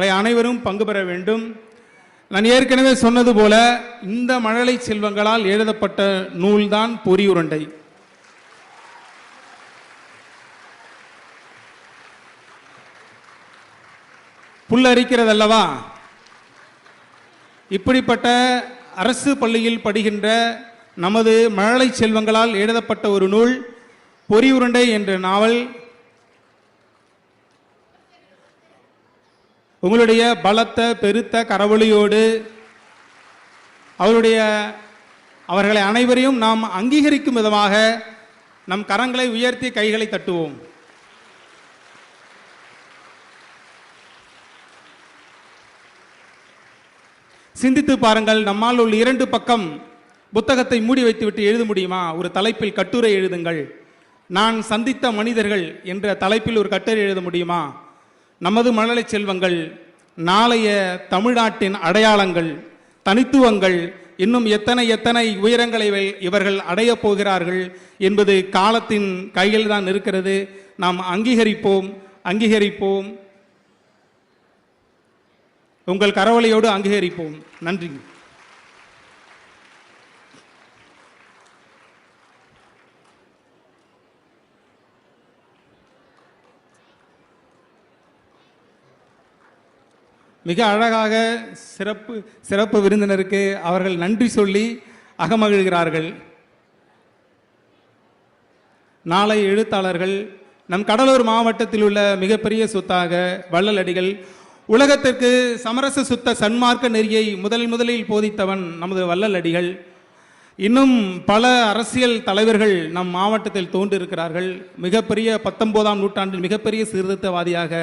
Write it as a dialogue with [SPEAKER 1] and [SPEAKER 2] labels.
[SPEAKER 1] அதை அனைவரும் பங்கு பெற வேண்டும். நான் ஏற்கனவே சொன்னது போல இந்த மழலை செல்வங்களால் எழுதப்பட்ட நூல்தான் பொறியுருண்டை. புல்லரிக்கிறதல்லவா இப்படிப்பட்ட அரசு பள்ளியில் படுகின்ற நமது மழலை செல்வங்களால் எழுதப்பட்ட ஒரு நூல் பொறியுருண்டை என்ற நாவல் உங்களுடைய பலத்த பெருத்த கரவொலியோடு அவருடைய அவர்களை அனைவரையும் நாம் அங்கீகரிக்கும் விதமாக நம் கரங்களை உயர்த்தி கைகளை தட்டுவோம். சிந்தித்து பாருங்கள் நம்மால் உள்ள இரண்டு பக்கம் புத்தகத்தை மூடி வைத்துவிட்டு எழுத முடியுமா? ஒரு தலைப்பில் கட்டுரை எழுதுங்கள். நான் சந்தித்த மனிதர்கள் என்ற தலைப்பில் ஒரு கட்டுரை எழுத முடியுமா? நமது மழலை செல்வங்கள் நாளைய தமிழ்நாட்டின் அடையாளங்கள் தனித்துவங்கள் இன்னும் எத்தனை எத்தனை உயரங்களை இவர்கள் அடையப் போகிறார்கள் என்பது காலத்தின் கையில் தான் இருக்கிறது. நாம் அங்கீகரிப்போம் அங்கீகரிப்போம். உங்கள் கரவலையோடு அங்கீகரிப்போம். நன்றி மிக அழகாக சிறப்பு சிறப்பு விருந்தினருக்கு அவர்கள் நன்றி சொல்லி அகமகிழ்கிறார்கள். நாளை எழுத்தாளர்கள் நம் கடலூர் மாவட்டத்தில் உள்ள மிகப்பெரிய சொத்தாக வள்ளலடிகள் உலகத்திற்கு சமரச சுத்த சன்மார்க்க நெறியை முதல் முதலில் போதித்தவன் நமது வள்ளலடிகள் இன்னும் பல அரசியல் தலைவர்கள் நம் மாவட்டத்தில் தோன்றியிருக்கிறார்கள் மிகப்பெரிய பத்தொன்பதாம் நூற்றாண்டில் மிகப்பெரிய சீர்திருத்தவாதியாக